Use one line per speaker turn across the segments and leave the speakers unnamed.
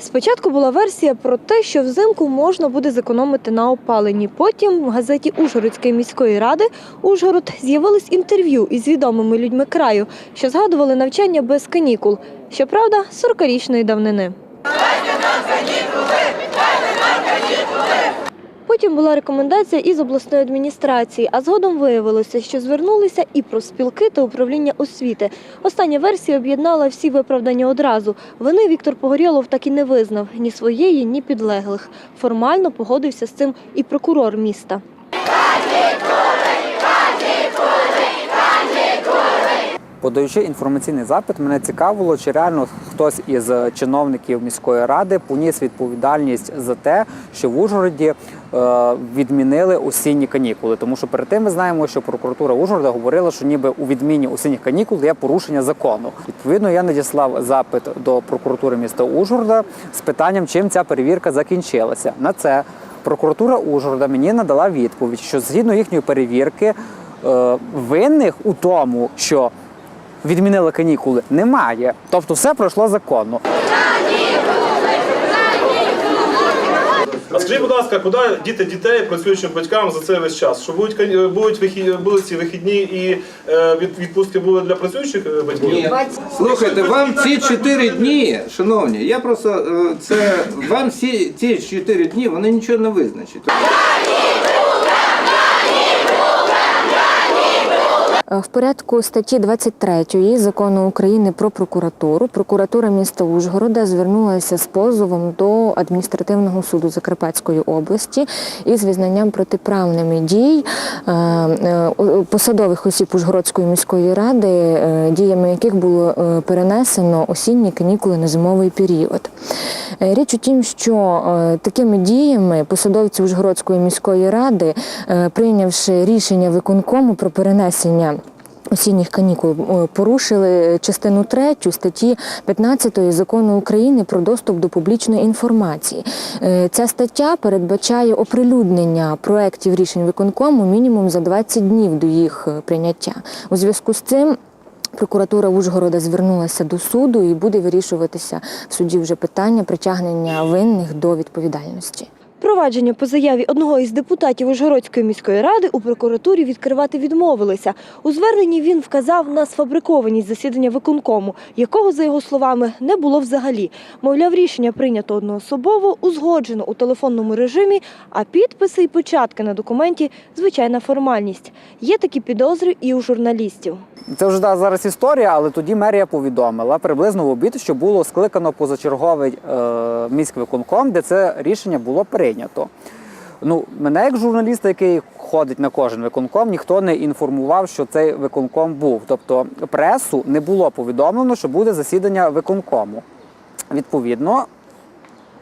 Спочатку була версія про те, що взимку можна буде зекономити на опаленні. Потім в газеті Ужгородської міської ради Ужгород з'явилось інтерв'ю із відомими людьми краю, що згадували навчання без канікул. Щоправда, 40-річної давнини. Потім була рекомендація із обласної адміністрації, а згодом виявилося, що звернулися і про спілки та управління освіти. Остання версія об'єднала всі виправдання одразу. Вини Віктор Погорєлов так і не визнав ні своєї, ні підлеглих. Формально погодився з цим і прокурор міста.
Подаючи інформаційний запит, мене цікавило, чи реально хтось із чиновників міської ради поніс відповідальність за те, що в Ужгороді е, відмінили осінні канікули. Тому що перед тим ми знаємо, що прокуратура Ужгорода говорила, що ніби у відміні осінніх канікул є порушення закону. Відповідно, я надіслав запит до прокуратури міста Ужгорода з питанням, чим ця перевірка закінчилася. На це прокуратура Ужгорода мені надала відповідь, що згідно їхньої перевірки е, винних у тому, що відмінили канікули, немає. Тобто все пройшло законно.
А скажіть, будь ласка, куди діти дітей працюючим батькам за цей весь час? Що будуть кан- будуть вихід, будуть ці вихідні і е, від, відпустки будуть для працюючих е, батьків?
Ні. Слухайте, вам ці чотири дні, шановні, я просто е, це вам всі ці чотири дні вони нічого не визначать.
В порядку статті 23 закону України про прокуратуру прокуратура міста Ужгорода звернулася з позовом до адміністративного суду Закарпатської області із визнанням протиправними дій е, е, посадових осіб Ужгородської міської ради, е, діями яких було е, перенесено осінні канікули на зимовий період. Е, Річ у тім, що е, такими діями посадовці Ужгородської міської ради, е, прийнявши рішення виконкому про перенесення осінніх канікул, порушили частину 3 статті 15 закону України про доступ до публічної інформації. Ця стаття передбачає оприлюднення проєктів рішень виконкому мінімум за 20 днів до їх прийняття. У зв'язку з цим Прокуратура Ужгорода звернулася до суду і буде вирішуватися в суді вже питання притягнення винних до відповідальності.
Провадження по заяві одного із депутатів Ужгородської міської ради у прокуратурі відкривати відмовилися. У зверненні він вказав на сфабрикованість засідання виконкому, якого, за його словами, не було взагалі. Мовляв, рішення прийнято одноособово, узгоджено у телефонному режимі, а підписи і початки на документі звичайна формальність. Є такі підозри і у журналістів.
Це вже зараз історія, але тоді мерія повідомила приблизно в обід, що було скликано позачерговий е, міськвиконком, де це рішення було прийнято. Ну, мене як журналіста, який ходить на кожен виконком, ніхто не інформував, що цей виконком був. Тобто пресу не було повідомлено, що буде засідання виконкому. Відповідно,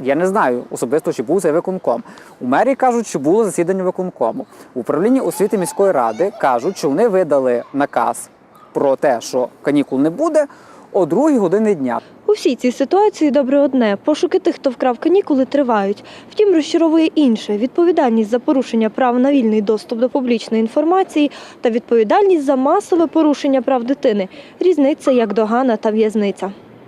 я не знаю особисто, чи був цей виконком. У мерії кажуть, що було засідання виконкому. В управлінні освіти міської ради кажуть, що вони видали наказ про те, що канікул не буде о другій години дня.
У всій цій ситуації добре одне – пошуки тих, хто вкрав канікули, тривають. Втім, розчаровує інше – відповідальність за порушення прав на вільний доступ до публічної інформації та відповідальність за масове порушення прав дитини. Різниця як догана та в'язниця.